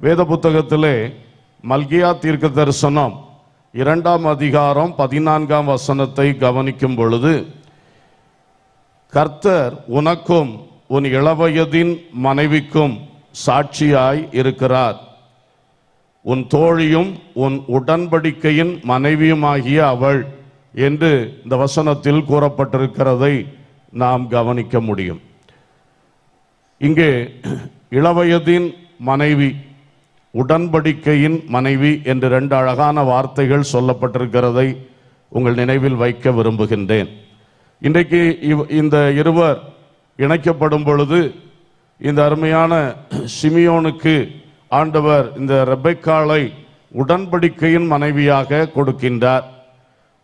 வேத புத்தகத்திலே மல்கியா தீர்க்க தரிசனம் இரண்டாம் அதிகாரம் பதினான்காம் வசனத்தை கவனிக்கும் பொழுது கர்த்தர் உனக்கும் உன் இளவயதின் மனைவிக்கும் சாட்சியாய் இருக்கிறார். உன் தோழியும் உன் உடன்படிக்கையின் மனைவியுமாகிய அவள் என்று இந்த வசனத்தில் கூறப்பட்டிருக்கிறதை நாம் கவனிக்க முடியும். இங்கே இளவயதின் மனைவி உடன்படிக்கையின் மனைவி என்று ரெண்டு அழகான வார்த்தைகள் சொல்லப்பட்டிருக்கிறதை உங்கள் நினைவில் வைக்க விரும்புகின்றேன். இன்றைக்கு இவ்- இந்த இருவர் இணைக்கப்படும் பொழுது இந்த அருமையான சிமியோனுக்கு ஆண்டவர் இந்த ரெபைக்காலை உடன்படிக்கையின் மனைவியாக கொடுக்கின்றார்.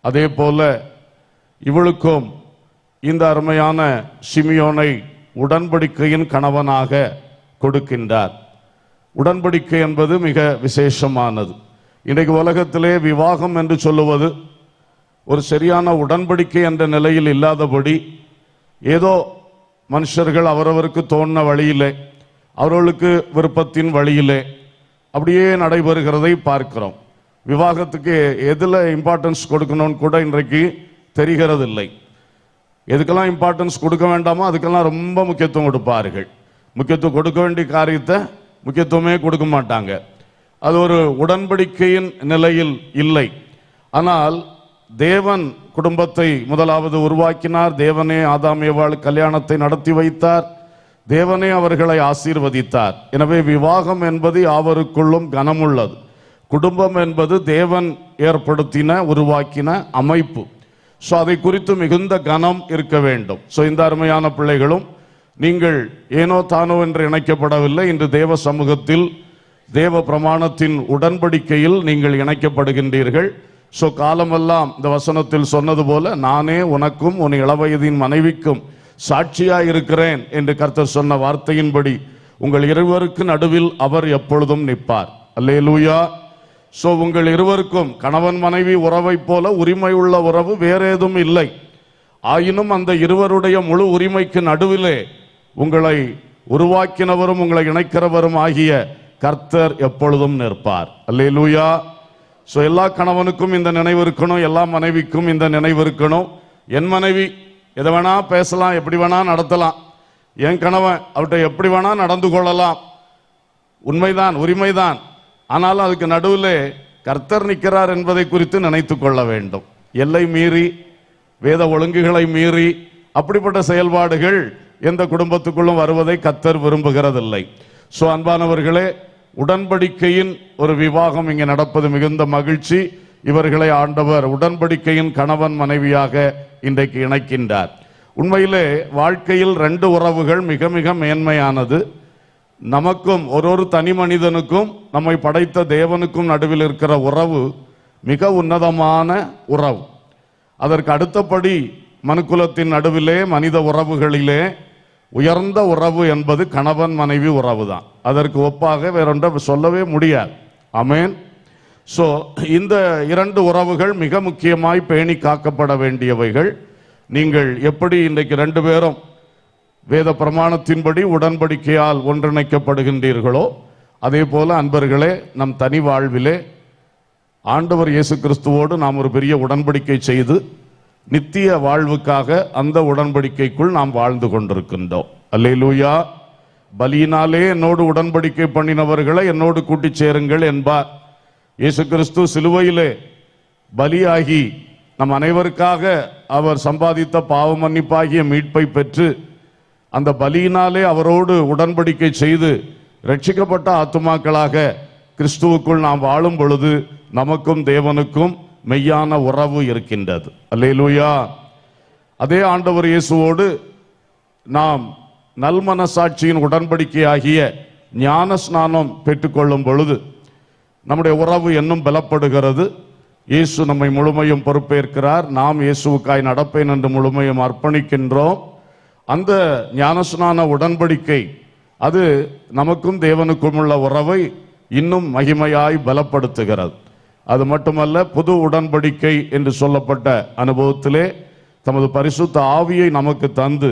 அதே போல இவளுக்கும் இந்த அருமையான சிமியோனை உடன்படிக்கையின் கணவனாக கொடுக்கின்றார். உடன்படிக்கை என்பது மிக விசேஷமானது. இன்றைக்கு உலகத்திலே விவாகம் என்று சொல்லுவது ஒரு சரியான உடன்படிக்கை என்ற நிலையில் இல்லாதபடி ஏதோ மனுஷர்கள் அவரவருக்கு தோணின வழியிலே அவர்களுக்கு விருப்பத்தின் வழியிலே அப்படியே நடைபெறுகிறதை பார்க்கிறோம். விவாகத்துக்கு எதில் இம்பார்ட்டன்ஸ் கொடுக்கணும்னு கூட இன்றைக்கு தெரிகிறதில்லை. எதுக்கெல்லாம் இம்பார்ட்டன்ஸ் கொடுக்க வேண்டாமோ அதுக்கெல்லாம் ரொம்ப முக்கியத்துவம் கொடுப்பார்கள். முக்கியத்துவம் கொடுக்க வேண்டிய காரியத்தை முக்கியத்துவமே கொடுக்க மாட்டாங்க. அது ஒரு உடன்படிக்கையின் நிலையில் இல்லை. ஆனால் தேவன் குடும்பத்தை முதலாவது உருவாக்கினார். தேவனே ஆதாமேவாள் கல்யாணத்தை நடத்தி வைத்தார். தேவனே அவர்களை ஆசீர்வதித்தார். எனவே விவாகம் என்பது யாவருக்குள்ளும் கனமுள்ளது. குடும்பம் என்பது தேவன் ஏற்படுத்தின உருவாக்கின அமைப்பு. ஸோ அதை குறித்து மிகுந்த கனம் இருக்க வேண்டும். ஸோ இந்த அருமையான பிள்ளைகளும் நீங்கள் ஏனோ தானோ என்று இணைக்கப்படவில்லை. இன்று தேவ சமூகத்தில் தேவ பிரமாணத்தின் உடன்படிக்கையில் நீங்கள் இணைக்கப்படுகின்றீர்கள். ஸோ காலமெல்லாம் இந்த வசனத்தில் சொன்னது போல நானே உனக்கும் உன் இளவயதின் மனைவிக்கும் சாட்சியாக இருக்கிறேன் என்று கர்த்தர் சொன்ன வார்த்தையின்படி உங்கள் இருவருக்கு நடுவில் அவர் எப்பொழுதும் நிற்பார். அல்லே லூயா ஸோ உங்கள் இருவருக்கும் கணவன் மனைவி உறவைப் போல உரிமை உள்ள உறவு வேற ஏதும் இல்லை. ஆயினும் அந்த இருவருடைய முழு உரிமைக்கு நடுவிலே உங்களை உருவாக்கினவரும் உங்களை இணைக்கிறவரும் ஆகிய கர்த்தர் எப்பொழுதும் நிற்பார். அல்லே லூயா ஸோ எல்லா கணவனுக்கும் இந்த நினைவு இருக்கணும் எல்லா மனைவிக்கும் இந்த நினைவு இருக்கணும். என் மனைவி எதை வேணா பேசலாம் எப்படி வேணா நடத்தலாம். என் கணவன் அவர்கிட்ட எப்படி வேணா நடந்து கொள்ளலாம். உண்மைதான் உரிமைதான். ஆனாலும் அதுக்கு நடுவில் கர்த்தர் நிற்கிறார் என்பதை குறித்து நினைத்து கொள்ள வேண்டும். எல்லை மீறி வேத ஒழுங்குகளை மீறி அப்படிப்பட்ட செயல்பாடுகள் எந்த குடும்பத்துக்குள்ளும் வருவதை கத்தர் விரும்புகிறதில்லை. ஸோ அன்பானவர்களே உடன்படிக்கையின் ஒரு விவாகம் இங்கே நடப்பது மிகுந்த மகிழ்ச்சி. இவர்களை ஆண்டவர் உடன்படிக்கையின் கணவன் மனைவியாக இன்றைக்கு இணைக்கின்றார். உண்மையிலே வாழ்க்கையில் ரெண்டு உறவுகள் மிக மிக மேன்மையானது. நமக்கும் ஒரு ஒரு தனி மனிதனுக்கும் நம்மை படைத்த தேவனுக்கும் நடுவில் இருக்கிற உறவு மிக உன்னதமான உறவு. அதற்கு அடுத்தபடி மனுக்குலத்தின் நடுவிலே மனித உறவுகளிலே உயர்ந்த உறவு என்பது கணவன் மனைவி உறவு தான் அதற்கு ஒப்பாக வேறொன்றை சொல்லவே முடியாது. அமேன் ஸோ இந்த இரண்டு உறவுகள் மிக முக்கியமாய் பேணி காக்கப்பட வேண்டியவைகள். நீங்கள் எப்படி இன்றைக்கு ரெண்டு பேரும் வேத பிரமாணத்தின்படி உடன்படிக்கையால் ஒன்றிணைக்கப்படுகின்றீர்களோ அதே போல அன்பர்களே நம் தனி வாழ்விலே ஆண்டவர் இயேசு கிறிஸ்துவோடு நாம் ஒரு பெரிய உடன்படிக்கை செய்து நித்திய வாழ்வுக்காக அந்த உடன்படிக்கைக்குள் நாம் வாழ்ந்து கொண்டிருக்கின்றோம். அல்லேலூயா. பலியினாலே என்னோடு உடன்படிக்கை பண்ணினவர்களை என்னோடு கூட்டிச் சேருங்கள் என்பார். இயேசு கிறிஸ்து சிலுவையிலே பலியாகி நம் அனைவருக்காக அவர் சம்பாதித்த பாவ மன்னிப்பாகிய மீட்பை பெற்று அந்த பலியினாலே அவரோடு உடன்படிக்கை செய்து ரட்சிக்கப்பட்ட ஆத்துமாக்களாக கிறிஸ்துவுக்குள் நாம் வாழும் பொழுது நமக்கும் தேவனுக்கும் மெய்யான உறவு இருக்கின்றது. அல்லேலூயா. அதே ஆண்டவர் இயேசுவோடு நாம் நல்மனசாட்சியின் உடன்படிக்கையாகிய ஞான ஸ்நானம் பெற்றுக்கொள்ளும் பொழுது நம்முடைய உறவு இன்னும் பலப்படுகிறது. இயேசு நம்மை முழுமையும் பொறுப்பேற்கிறார். நாம் இயேசுவுக்காய் நடப்பேன் என்று முழுமையும் அர்ப்பணிக்கின்றோம். அந்த ஞானஸ்நான உடன்படிக்கை அது நமக்கும் தேவனுக்கும் உள்ள உறவை இன்னும் மகிமையாய் பலப்படுத்துகிறது. அது மட்டுமல்ல புது உடன்படிக்கை என்று சொல்லப்பட்ட அனுபவத்திலே தமது பரிசுத்த ஆவியை நமக்கு தந்து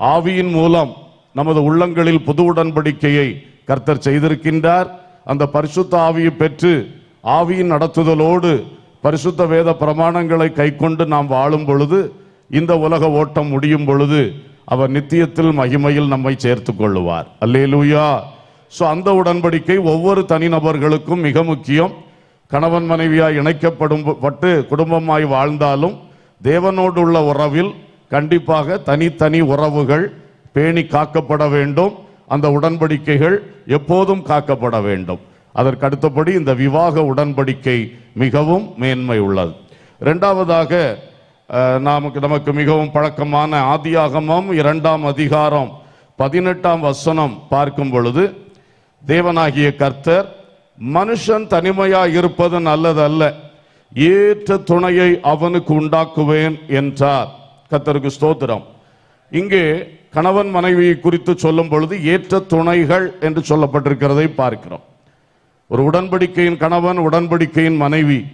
ஆவியின் மூலம் நமது உள்ளங்களில் புது உடன்படிக்கையை கர்த்தர் செய்திருக்கின்றார். அந்த பரிசுத்த ஆவியை பெற்று ஆவியின் நடத்துதலோடு பரிசுத்த வேத பிரமாணங்களை கைக்கொண்டு நாம் வாழும் பொழுது இந்த உலக ஓட்டம் முடியும் பொழுது அவர் நித்தியத்தில் மகிமையில் நம்மை சேர்த்துக் கொள்ளுவார். அல்லேலூயா. ஸோ அந்த உடன்படிக்கை ஒவ்வொரு தனிநபர்களுக்கும் மிக முக்கியம். கணவன் மனைவியாய் இணைக்கப்படும் பட்டு குடும்பமாய் வாழ்ந்தாலும் தேவனோடு உள்ள உறவில் கண்டிப்பாக தனித்தனி உறவுகள் பேணி காக்கப்பட வேண்டும். அந்த உடன்படிக்கைகள் எப்போதும் காக்கப்பட வேண்டும். அதற்கு அடுத்தபடி இந்த விவாக உடன்படிக்கை மிகவும் மேன்மை உள்ளது. இரண்டாவதாக நமக்கு நமக்கு மிகவும் பழக்கமான ஆதியாகமம் இரண்டாம் அதிகாரம் பதினெட்டாம் வசனம் பார்க்கும் பொழுது தேவனாகிய கர்த்தர் மனுஷன் தனிமையா இருப்பது நல்லதல்ல. ஏற்ற துணையை அவனுக்கு உண்டாக்குவேன் என்றார். கத்தருக்கு ஸ்தோத்திரம். இங்கே கணவன் மனைவியை குறித்து சொல்லும் பொழுது ஏற்ற துணைகள் என்று சொல்லப்பட்டிருக்கிறதை பார்க்கிறோம். ஒரு உடன்படிக்கையின் கணவன் உடன்படிக்கையின் மனைவி.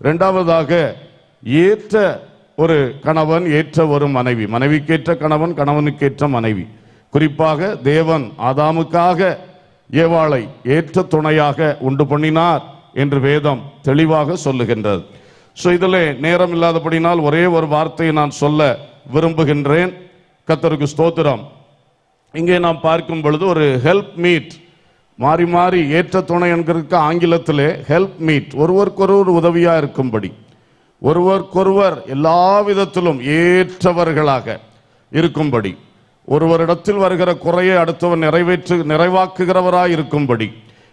இரண்டாவதாக ஏற்ற ஒரு கணவன் ஏற்ற ஒரு மனைவி. மனைவிக்கேற்ற கணவன் கணவனுக்கேற்ற மனைவி. குறிப்பாக தேவன் ஆதாமுக்காக ஏவாளை ஏற்ற துணையாக உண்டு பண்ணினார் என்று வேதம் தெளிவாக சொல்லுகின்றது. ஸோ இதில் நேரம் இல்லாதபடினால் ஒரே ஒரு வார்த்தையை நான் சொல்ல விரும்புகின்றேன். கத்தருக்கு ஸ்தோத்திரம். இங்கே நாம் பார்க்கும் பொழுது ஒரு ஹெல்ப் மீட் மாறி மாறி ஏற்ற துணை என்கிறதுக்கு ஆங்கிலத்திலே ஹெல்ப் மீட் ஒருவருக்கொருவர் உதவியாக இருக்கும்படி. ஒருவருக்கொருவர் எல்லா விதத்திலும் ஏற்றவர்களாக இருக்கும்படி. ஒருவரிடத்தில் வருகிற குறையை அடுத்தவர் நிறைவேற்று நிறைவாக்குகிறவராய் இருக்கும்படி.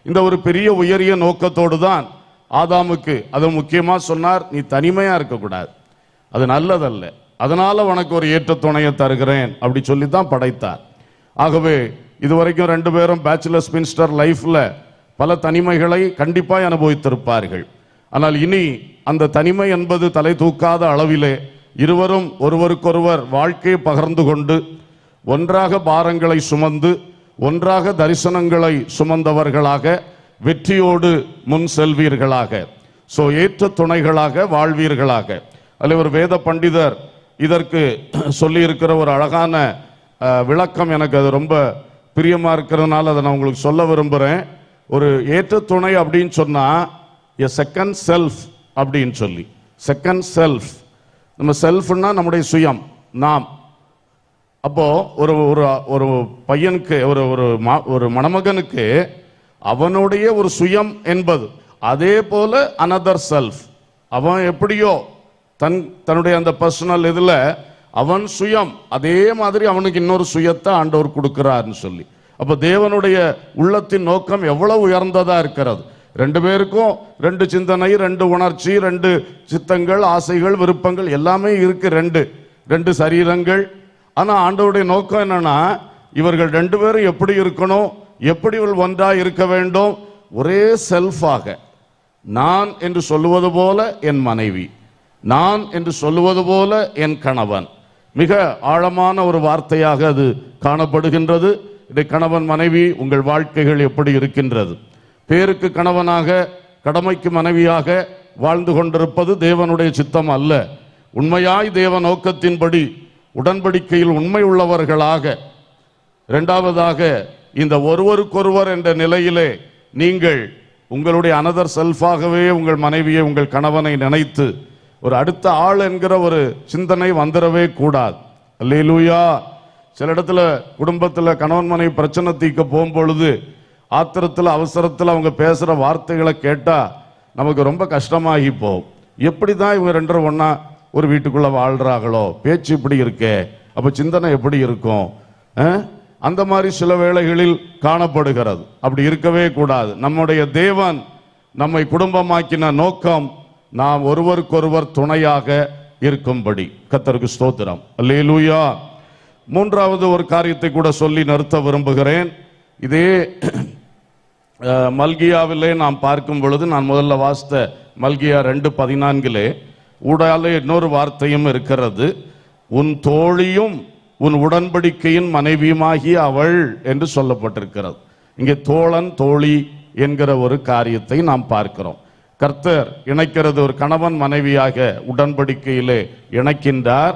இந்த ஒரு பெரிய உயரிய நோக்கத்தோடு தான் ஆதாமுக்கு அதை முக்கியமாக சொன்னார் நீ தனிமையாக இருக்கக்கூடாது. அது நல்லதல்ல. அதனால உனக்கு ஒரு ஏற்ற துணையை தருகிறேன் அப்படி சொல்லி தான் படைத்தார். ஆகவே இதுவரைக்கும் ரெண்டு பேரும் பேச்சுலர்ஸ் மின்ஸ்டர் லைஃப்ல பல தனிமைகளை கண்டிப்பாக அனுபவித்திருப்பார்கள். ஆனால் இனி அந்த தனிமை என்பது தலை தூக்காத அளவிலே இருவரும் ஒருவருக்கொருவர் வாழ்க்கையை பகிர்ந்து கொண்டு ஒன்றாக பாரங்களை சுமந்து ஒன்றாக தரிசனங்களை சுமந்தவர்களாக வெற்றியோடு முன் செல்வீர்களாக. ஸோ ஏற்ற துணைகளாக வாழ்வீர்களாக. அதில் ஒரு வேத பண்டிதர் இதற்கு சொல்லியிருக்கிற ஒரு அழகான விளக்கம் எனக்கு அது ரொம்ப பிரியமா இருக்கிறதுனால அதை நான் உங்களுக்கு சொல்ல விரும்புகிறேன் ஒரு ஏற்ற துணை அப்படின்னு சொன்னால் எ செகண்ட் செல்ஃப் அப்படின்னு சொல்லி. செகண்ட் செல்ஃப் நம்ம செல்ஃப்னா நம்முடைய சுயம் நாம். அப்போ ஒரு ஒரு ஒரு பையனுக்கு ஒரு ஒரு மா- ஒரு மணமகனுக்கு அவனுடைய ஒரு சுயம் என்பது. அதே போல அனதர் செல்ஃப் அவன் எப்படியோ தன் தன்னுடைய அந்த பர்சனல் இதுல அவன் சுயம் அதே மாதிரி அவனுக்கு இன்னொரு சுயத்தை ஆண்டவர் கொடுக்கிறார்னு சொல்லி. அப்ப தேவனுடைய உள்ளத்தின் நோக்கம் எவ்வளவு உயர்ந்ததா இருக்கிறது. ரெண்டு பேருக்கும் ரெண்டு சிந்தனை ரெண்டு உணர்ச்சி ரெண்டு சித்தங்கள் ஆசைகள் விருப்பங்கள் எல்லாமே இருக்கு. ரெண்டு ரெண்டு சரீரங்கள் ஆனால் ஆண்டவருடைய நோக்கம் என்னன்னா இவர்கள் ரெண்டு பேரும் எப்படி இருக்கணும் எப்படி இவள் ஒன்றா இருக்க வேண்டும் ஒரே செல்ஃபாக நான் என்று சொல்லுவது போல என் மனைவி. நான் என்று சொல்லுவது போல என் கணவன். மிக ஆழமான ஒரு வார்த்தையாக அது காணப்படுகின்றது. இதை கணவன் மனைவி உங்கள் வாழ்க்கைகள் எப்படி இருக்கின்றது? பேருக்கு கணவனாக கடமைக்கு மனைவியாக வாழ்ந்து கொண்டிருப்பது தேவனுடைய சித்தம் அல்ல. உண்மையாய் தேவ நோக்கத்தின்படி உடன்படிக்கையில் உண்மை உள்ளவர்களாக இரண்டாவதாக இந்த ஒருவருக்கொருவர் என்ற நிலையிலே நீங்கள் உங்களுடைய அனதர் செல்ஃபாகவே உங்கள் மனைவியை உங்கள் கணவனை நினைத்து ஒரு அடுத்த ஆள் என்கிற ஒரு சிந்தனை வந்துடவே கூடாது. அல்லேலூயா. சில இடத்துல குடும்பத்தில் கணவன் மனைவி பிரச்சனை தீர்க்க போகும்பொழுது ஆத்திரத்தில் அவசரத்தில் அவங்க பேசுகிற வார்த்தைகளை கேட்டால் நமக்கு ரொம்ப கஷ்டமாகி போகும். எப்படி தான் இவங்க ரெண்டரும் ஒன்றா ஒரு வீட்டுக்குள்ள வாழ்றாங்களோ பேச்சு இப்படி இருக்கே. அப்ப சிந்தனை எப்படி இருக்கும்? அந்த மாதிரி சில வேளைகளில் காணப்படுகிறது. அப்படி இருக்கவே கூடாது. நம்முடைய தேவன் நம்மை குடும்பமாக்கின நோக்கம் நாம் ஒருவருக்கொருவர் துணையாக இருக்கும்படி. கத்தருக்கு ஸ்தோத்திரம். அல்லேலூயா. மூன்றாவது ஒரு காரியத்தை கூட சொல்லி நிறுத்த விரும்புகிறேன். இதே மல்கியாவிலே நாம் பார்க்கும் பொழுது நான் முதல்ல வாசித்த மல்கியா ரெண்டு பதினான்கிலே ஊடால இன்னொரு வார்த்தையும் இருக்கிறது. உன் தோழியும் உன் உடன்படிக்கையின் மனைவியுமாகிய அவள் என்று சொல்லப்பட்டிருக்கிறது. இங்கே தோழன் தோழி என்கிற ஒரு காரியத்தை நாம் பார்க்கிறோம். கர்த்தர் இணைக்கிறது ஒரு கணவன் மனைவியாக உடன்படிக்கையிலே இணைக்கின்றார்.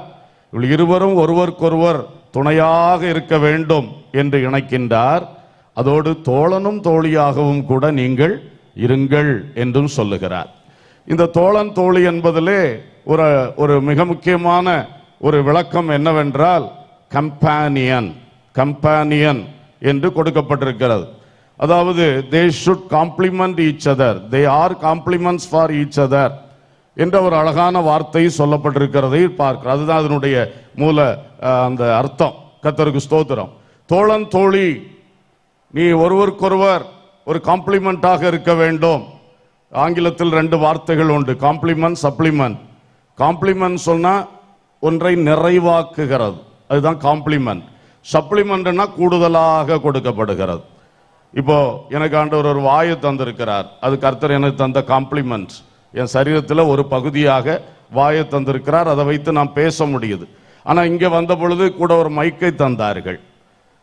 இவள் இருவரும் ஒருவருக்கொருவர் துணையாக இருக்க வேண்டும் என்று இணைக்கின்றார். அதோடு தோழனும் தோழியாகவும் கூட நீங்கள் இருங்கள் என்றும் சொல்லுகிறார். இந்த தோழன் தோழி என்பதிலே ஒரு ஒரு மிக முக்கியமான ஒரு விளக்கம் என்னவென்றால் கம்பானியன் கம்பானியன் என்று கொடுக்கப்பட்டிருக்கிறது. அதாவது they should compliment each other they are compliments for each other என்ற ஒரு அழகான வார்த்தை சொல்லப்பட்டிருக்கிறதை பார்க்கிறோம். அதுதான் அதனுடைய மூல அந்த அர்த்தம். கத்தருக்கு ஸ்தோத்திரம். தோழன் தோழி நீ ஒருவருக்கொருவர் ஒரு காம்ப்ளிமெண்டாக இருக்க வேண்டும். ஆங்கிலத்தில் ரெண்டு வார்த்தைகள் உண்டு. காம்ப்ளிமெண்ட் சப்ளிமெண்ட் காம்ப்ளிமெண்ட் சொன்னால் ஒன்றை நிறைவாக்குகிறது. அதுதான் காம்ப்ளிமெண்ட் சப்ளிமெண்ட்னா கூடுதலாக கொடுக்கப்படுகிறது. இப்போ எனக்கு ஆண்டவர் ஒரு வாயை தந்திருக்கிறார். அது கர்த்தர் எனக்கு தந்த காம்ப்ளிமெண்ட்ஸ் என் சரீரத்தில் ஒரு பகுதியாக வாயை தந்திருக்கிறார். அதை வைத்து நான் பேச முடியுது. ஆனால் இங்கே வந்த பொழுது கூட ஒரு மைக்கை தந்தார்கள்.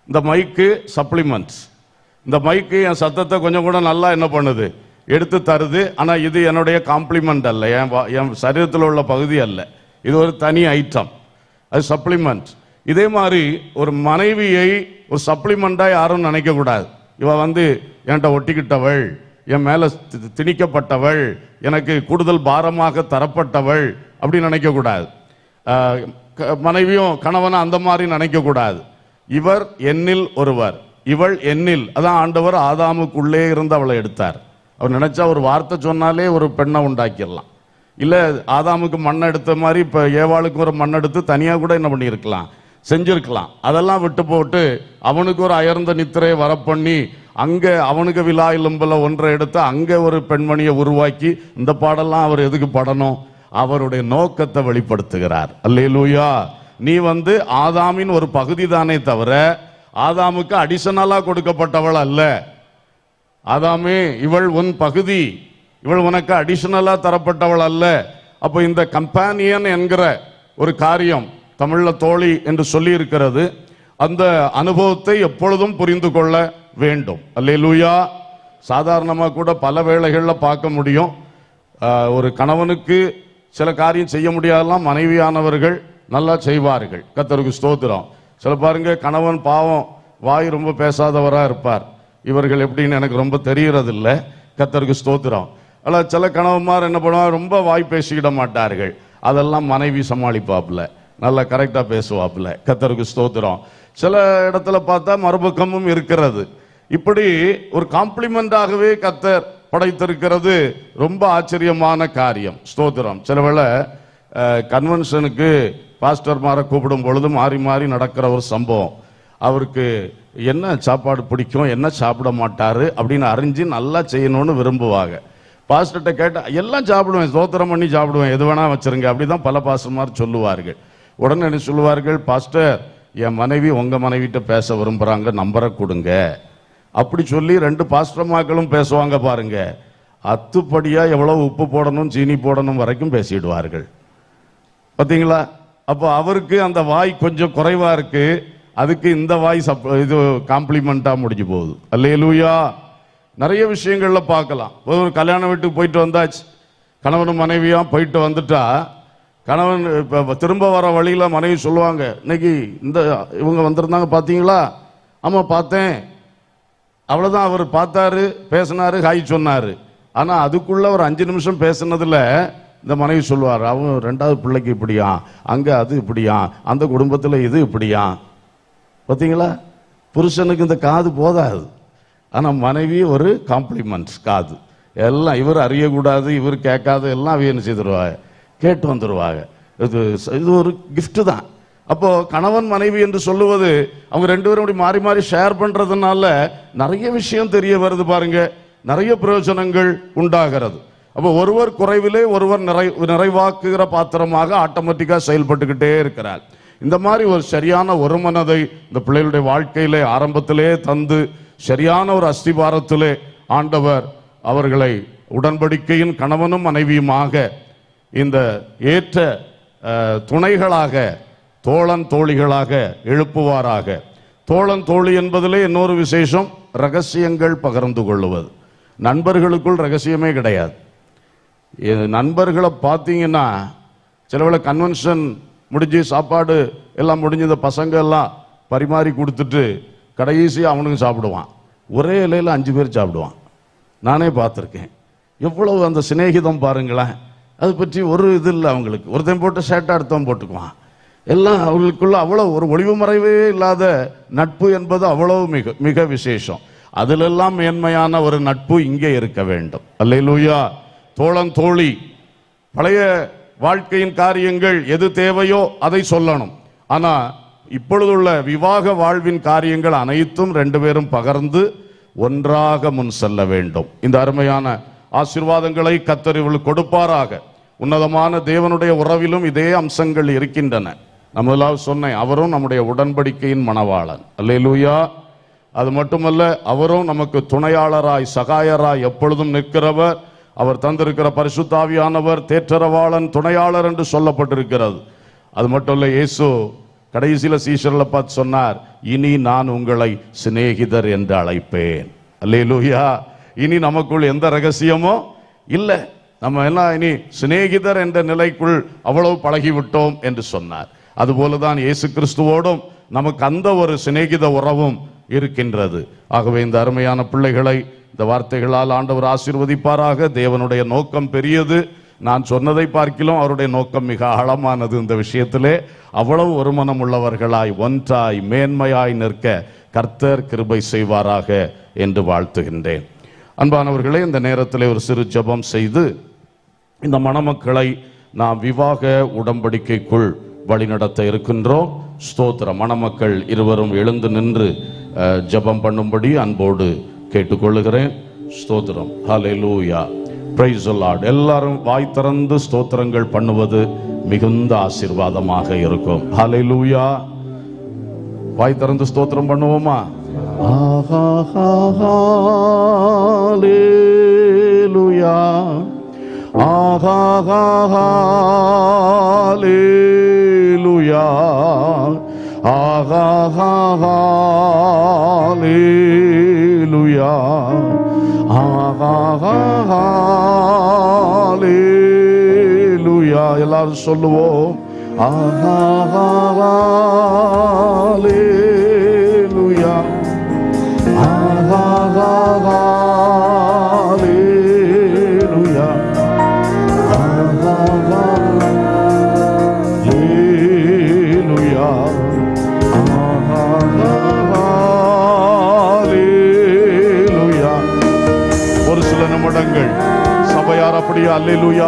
இந்த மைக்கு சப்ளிமெண்ட்ஸ் இந்த மைக்கு என் சத்தத்தை கொஞ்சம் கூட நல்லா என்ன பண்ணுது? எடுத்து தருது. ஆனால் இது என்னுடைய காம்ப்ளிமெண்ட் அல்ல. என் என் சரீரத்தில் உள்ள பகுதி அல்ல. இது ஒரு தனி ஐட்டம் அது சப்ளிமெண்ட் இதே மாதிரி ஒரு மனைவியை ஒரு சப்ளிமெண்ட்டாக யாரும் நினைக்கக்கூடாது இவள் இவ வந்து என்கிட்ட ஒட்டிக்கிட்டவள் என் மேலே திணிக்கப்பட்டவள் எனக்கு கூடுதல் பாரமாக தரப்பட்டவள் அப்படின்னு நினைக்கக்கூடாது க- மனைவியும் கணவனும் அந்த மாதிரி நினைக்கக்கூடாது இவர் என்னில் ஒருவர். இவள் என்னில். அதான் ஆண்டவர் ஆதாமுக்குள்ளே இருந்து அவளை எடுத்தார். அவர் நினைச்சா ஒரு வார்த்தை சொன்னாலே ஒரு பெண்ணை உண்டாக்கிடலாம். இல்லை ஆதாமுக்கு மண் எடுத்த மாதிரி இப்போ ஏவாளுக்கு ஒரு மண் எடுத்து தனியாக கூட என்ன பண்ணியிருக்கலாம்? செஞ்சிருக்கலாம். அதெல்லாம் விட்டு போட்டு அவனுக்கு ஒரு அயர்ந்த நித்திரையை வரப்பண்ணி அங்கே அவனுக்கு விழா எலும்புல ஒன்றை எடுத்து அங்கே ஒரு பெண்மணியை உருவாக்கி இந்த பாடெல்லாம் அவர் எதுக்கு படணும்? அவருடைய நோக்கத்தை வெளிப்படுத்துகிறார். அல்லேலூயா. நீ வந்து ஆதாமின் ஒரு பகுதி தானே தவிர ஆதாமுக்கு அடிஷனலாக கொடுக்கப்பட்டவள் அல்ல. ஆதாமே இவள் உன் பகுதி. இவள் உனக்கு அடிஷனலா தரப்பட்டவள் அல்ல. அப்போ இந்த கம்பானியன் என்கிற ஒரு காரியம் தமிழ்ல தோழி என்று சொல்லி இருக்கிறது அந்த அனுபவத்தை எப்பொழுதும் புரிந்து கொள்ள வேண்டும். அல்லேலூயா. சாதாரணமாக கூட பல வேளைகளில் பார்க்க முடியும். ஒரு கணவனுக்கு சில காரியம் செய்ய முடியாதெல்லாம் மனைவியானவர்கள் நல்லா செய்வார்கள். கத்தருக்கு ஸ்தோத்திரம். சில பாருங்க கணவன் பாவம் வாய் ரொம்ப பேசாதவராக இருப்பார். இவர்கள் எப்படின்னு எனக்கு ரொம்ப தெரியறதில்ல கத்தருக்கு ஸ்தோத்திரம். அல்ல சில கணவன்மார் என்ன பண்ணுவாங்க ரொம்ப வாய் பேசிக்கிட மாட்டார்கள். அதெல்லாம் மனைவி சமாளிப்பாப்புல. நல்லா கரெக்டாக பேசுவாப்புல. கத்தருக்கு ஸ்தோத்திரம். சில இடத்துல பார்த்தா மறுபக்கமும் இருக்கிறது. இப்படி ஒரு காம்ப்ளிமெண்டாகவே கத்தர் படைத்திருக்கிறது ரொம்ப ஆச்சரியமான காரியம். ஸ்தோத்திரம். சில வேளை கன்வென்ஷனுக்கு பாஸ்டர்மாரை கூப்பிடும் பொழுது மாறி மாறி நடக்கிற ஒரு சம்பவம். அவருக்கு என்ன சாப்பாடு பிடிக்கும் என்ன சாப்பிட மாட்டாரு அப்படின்னு அறிஞ்சு நல்லா செய்யணும்னு விரும்புவாங்க. பாஸ்டர்கிட்ட கேட்டால் எல்லாம் சாப்பிடுவேன் சோத்திரம் பண்ணி சாப்பிடுவேன் எது வேணா வச்சுருங்க அப்படிதான் பல பாஸ்டர்மார் சொல்லுவார்கள். உடனே என்ன சொல்லுவார்கள் பாஸ்டர் என் மனைவி உங்க மனைவிட்ட பேச விரும்புறாங்க நம்பரை கொடுங்க. அப்படி சொல்லி ரெண்டு பாஸ்டர்மாக்களும் பேசுவாங்க பாருங்க. அத்துப்படியா எவ்வளவு உப்பு போடணும் சீனி போடணும் வரைக்கும் பேசிடுவார்கள். பார்த்தீங்களா அப்போ அவருக்கு அந்த வாய் கொஞ்சம் குறைவா இருக்குது அதுக்கு இந்த வாய் சப் இது காம்ப்ளிமெண்ட்டாக முடிஞ்சு போகுது. அல்லேலூயா. நிறைய விஷயங்களில் பார்க்கலாம். ஒரு கல்யாண வீட்டுக்கு போயிட்டு வந்தாச்சு. கணவனும் மனைவியாக போயிட்டு வந்துட்டா கணவன் இப்போ திரும்ப வர வழியில் மனைவி சொல்லுவாங்க இன்னைக்கு இந்த இவங்க வந்திருந்தாங்க பார்த்தீங்களா ஆமாம் பார்த்தேன். அவ்வளோதான் அவர் பார்த்தாரு பேசினாரு ஹாய் சொன்னார். ஆனால் அதுக்குள்ளே ஒரு அஞ்சு நிமிஷம் பேசுனதில் இந்த மனைவி சொல்லுவார் அவன் ரெண்டாவது பிள்ளைக்கு இப்படியா அங்கே அது இப்படியா அந்த குடும்பத்தில் இது இப்படியா பார்த்தீங்களா புருஷனுக்கு இந்த காது போதாது. ஆனால் மனைவி ஒரு காம்ப்ளிமெண்ட்ஸ் காது. எல்லாம் இவர் அறியக்கூடாது இவர் கேட்காது எல்லாம் அவ என்ன செய்திருவாங்க? கேட்டு வந்துடுவாங்க இது இது ஒரு கிஃப்ட்டு தான். அப்போது கணவன் மனைவி என்று சொல்லுவது அவங்க ரெண்டு பேரும் அப்படி மாறி மாறி ஷேர் பண்ணுறதுனால நிறைய விஷயம் தெரிய வருது பாருங்க. நிறைய பிரயோஜனங்கள் உண்டாகிறது. அப்போ ஒருவர் குறைவிலே ஒருவர் நிறை நிறைவாக்குகிற பாத்திரமாக ஆட்டோமேட்டிக்காக செயல்பட்டுக்கிட்டே இருக்கிறார். இந்த மாதிரி ஒரு சரியான ஒரு மனதை இந்த பிள்ளைகளுடைய வாழ்க்கையிலே ஆரம்பத்திலே தந்து சரியான ஒரு அஸ்திபாரத்திலே ஆண்டவர் அவர்களை உடன்படிக்கையின் கணவனும் மனைவியுமாக இந்த ஏற்ற துணைகளாக தோழன் தோழிகளாக எழுப்புவாராக. தோழன் தோழி என்பதிலே இன்னொரு விசேஷம் ரகசியங்கள் பகிர்ந்து கொள்ளுவது. நண்பர்களுக்குள் ரகசியமே கிடையாது. நண்பர்களை பார்த்தீங்கன்னா சிலவில் கன்வென்ஷன் முடிஞ்சு சாப்பாடு எல்லாம் முடிஞ்சது பசங்க எல்லாம் பரிமாறி கொடுத்துட்டு கடைசி அவனுக்கு சாப்பிடுவான். ஒரே இலையில் அஞ்சு பேர் சாப்பிடுவான். நானே பார்த்துருக்கேன். எவ்வளவு அந்த சிநேகிதம் பாருங்களேன். அது பற்றி ஒரு இது இல்லை அவங்களுக்கு. ஒருத்தன் போட்டு ஷேட்டாக அடுத்தவன் போட்டுக்குவான். எல்லாம் அவங்களுக்குள்ள அவ்வளோ ஒரு ஒளிவு மறைவே இல்லாத நட்பு என்பது அவ்வளவு மிக மிக விசேஷம். அதிலெல்லாம் மேன்மையான ஒரு நட்பு இங்கே இருக்க வேண்டும். அல்லையிலூயா தோழன் தோழி. பழைய வாழ்க்கையின் காரியங்கள் எது தேவையோ அதை சொல்லணும். ஆனால் இப்பொழுதுள்ள விவாக வாழ்வின் காரியங்கள் அனைத்தும் ரெண்டு பேரும் பகர்ந்து ஒன்றாக முன் செல்ல வேண்டும். இந்த அருமையான ஆசீர்வாதங்களை கத்தர் கொடுப்பாராக. உன்னதமான தேவனுடைய உறவிலும் இதே அம்சங்கள் இருக்கின்றன. நம்மளாவது சொன்னேன் அவரும் நம்முடைய உடன்படிக்கையின் மணவாளன். அல்லேலூயா. அது மட்டுமல்ல அவரும் நமக்கு துணையாளராய் சகாயராய் எப்பொழுதும் நிற்கிறவர். அவர் தந்திருக்கிற பரிசுத்தாவியானவர் தேற்றரவாளன் துணையாளர் என்று சொல்லப்பட்டிருக்கிறது. அது மட்டும் இல்லை இயேசு கடைசியில் சீஷர்களை பார்த்து சொன்னார் இனி நான் உங்களை சிநேகிதர் என்று அழைப்பேன். அல்லே லூயா இனி நமக்குள் எந்த ரகசியமோ இல்லை. நம்ம எல்லாம் இனி சிநேகிதர் என்ற நிலைக்குள் அவ்வளவு பழகிவிட்டோம் என்று சொன்னார். அதுபோல தான் இயேசு கிறிஸ்துவோடும் நமக்கு அந்த ஒரு சிநேகித உறவும் இருக்கின்றது. ஆகவே இந்த அருமையான பிள்ளைகளை இந்த வார்த்தைகளால் ஆண்டவர் ஆசீர்வதிப்பாராக. தேவனுடைய நோக்கம் பெரியது. நான் சொன்னதை பார்க்கிலும் அவருடைய நோக்கம் மிக ஆழமானது இந்த விஷயத்திலே. அவ்வளவு ஒருமனம் உள்ளவர்களாய் ஒன்றாய் மேன்மையாய் நிற்க கர்த்தர் கிருபை செய்வாராக என்று வாழ்த்துகின்றேன். அன்பானவர்களே இந்த நேரத்தில் ஒரு சிறு ஜெபம் செய்து இந்த மணமக்களை நாம் விவாக உடன்படிக்கைக்குள் வழிநடத்த இருக்கின்றோம். ஸ்தோத்திர மணமக்கள் இருவரும் எழுந்து நின்று ஜபம் ஜெபம் பண்ணும்படி அன்போடு கேட்டுக்கொள்ளுகிறேன். ஸ்தோத்திரம். ஹலே லூயா பிரைஸ் lord. எல்லாரும் வாய் திறந்து ஸ்தோத்திரங்கள் பண்ணுவது மிகுந்த ஆசீர்வாதமாக இருக்கும். ஹalleluya வாய் திறந்து ஸ்தோத்திரம் பண்ணுவோமா? ஆஹா, ஹalleluya ஆஹா, ஹalleluya ஆஹா, ஹalleluya ஆஹா, ஹalleluya எல்லாரும் சொல்லுவோம் ஆஹா,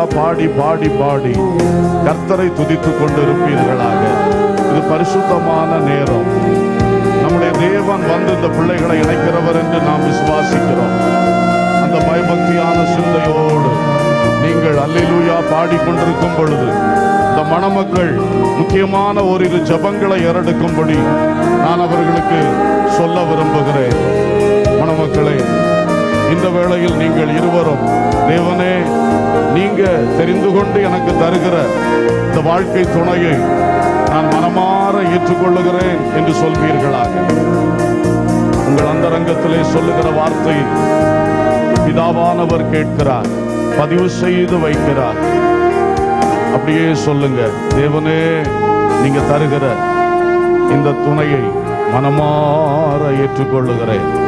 பாடி பாடி பாடி. கர்த்தரை துதித்துக் கொண்டிருப்பீர்களாக. இது பரிசுத்தமான நேரம். நம்முடைய தேவன் வந்து இந்த பிள்ளைகளை இணைக்கிறவர் என்று நாம் விசுவாசிக்கிறோம். அந்த பயபக்தியான சிந்தையோடு நீங்கள் அல்லேலூயா பாடிக்கொண்டிருக்கும் பொழுது இந்த மணமக்கள் முக்கியமான ஓரிரு ஜபங்களை எரடுக்கும்படி நான் அவர்களுக்கு சொல்ல விரும்புகிறேன். மணமக்களை இந்த வேளையில் நீங்கள் இருவரும் தேவனே நீங்க தெரிந்து கொண்டு எனக்கு தருகிற இந்த வாழ்க்கை துணையை நான் மனமாற ஏற்றுக்கொள்ளுகிறேன் என்று சொல்வீர்களாக. உங்கள் அந்தரங்கத்திலே சொல்லுகிற வார்த்தையை பிதாவானவர் கேட்கிறார் பதிவு செய்து வைக்கிறார். அப்படியே சொல்லுங்க தேவனே நீங்க தருகிற இந்த துணையை மனமாற ஏற்றுக்கொள்ளுகிறேன்.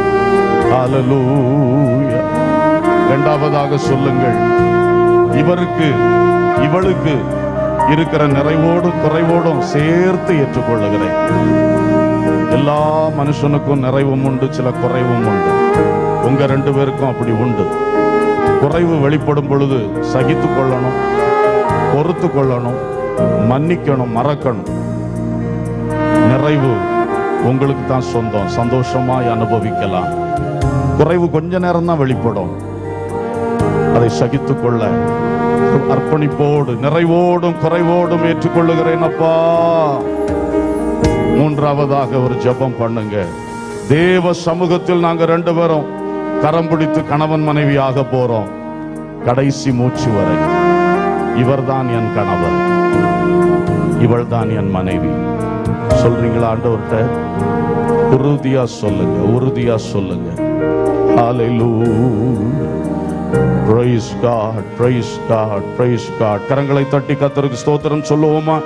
இரண்டாவதாக சொல்லுங்கள். இவருக்கு இவளுக்கு இருக்கிற நிறைவோடும் குறைவோடும் சேர்த்து ஏற்றுக்கொள்ளுகிறேன். எல்லா மனுஷனுக்கும் நிறைவும் உண்டு சில குறைவும் உண்டு. உங்க ரெண்டு பேருக்கும் அப்படி உண்டு. குறைவு வெளிப்படும் பொழுது சகித்து கொள்ளணும் பொறுத்து கொள்ளணும் மன்னிக்கணும் மறக்கணும். நிறைவு உங்களுக்கு தான் சொந்தம் சந்தோஷமாய் அனுபவிக்கலாம். குறைவு கொஞ்ச நேரம் தான் வெளிப்படும். அதை சகித்துக் கொள்ள அர்ப்பணிப்போடு நிறைவோடும் குறைவோடும் ஏற்றுக்கொள்ளுகிறேன் அப்பா. மூன்றாவதாக ஒரு ஜெபம் பண்ணுங்க. தேவ சமூகத்தில் நாங்க ரெண்டு பேரும் கரம் பிடித்து கணவன் மனைவியாக போறோம். கடைசி மூச்சு வரை. இவர்தான் என் கணவர். இவள்தான் என் மனைவி. சொல்றீங்களா ஆண்டவர்கிட்ட? உறுதியா சொல்லுங்க உறுதியா சொல்லுங்க. Praise God praise God praise God கரங்களை தட்டி கத்தருக்கு ஸ்தோத்திரம் சொல்லுவோமா